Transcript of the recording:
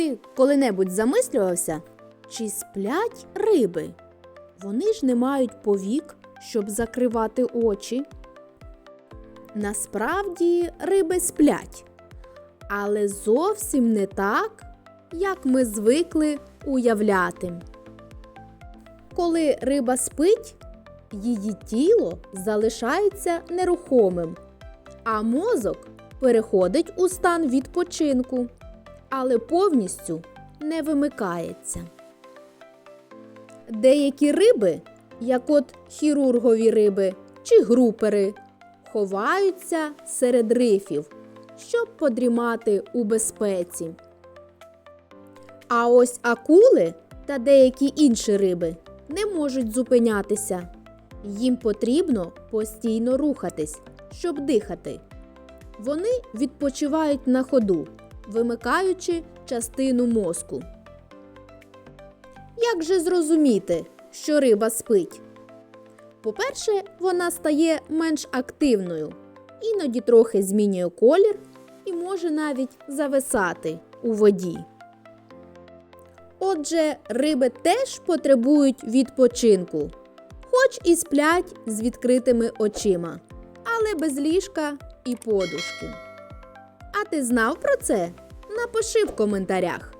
ти коли-небудь замислювався, чи сплять риби? Вони ж не мають повік, щоб закривати очі. Насправді риби сплять, але зовсім не так, як ми звикли уявляти. Коли риба спить, її тіло залишається нерухомим, а мозок переходить у стан відпочинку, але повністю не вимикається. Деякі риби, як от хірургові риби чи групери, ховаються серед рифів, щоб подрімати у безпеці. А ось акули та деякі інші риби не можуть зупинятися. Їм потрібно постійно рухатись, щоб дихати. Вони відпочивають на ходу, вимикаючи частину мозку. Як же зрозуміти, що риба спить? По-перше, вона стає менш активною, іноді трохи змінює колір і може навіть зависати у воді. Отже, риби теж потребують відпочинку, хоч і сплять з відкритими очима, але без ліжка і подушки. А ти знав про це? Напиши в коментарях.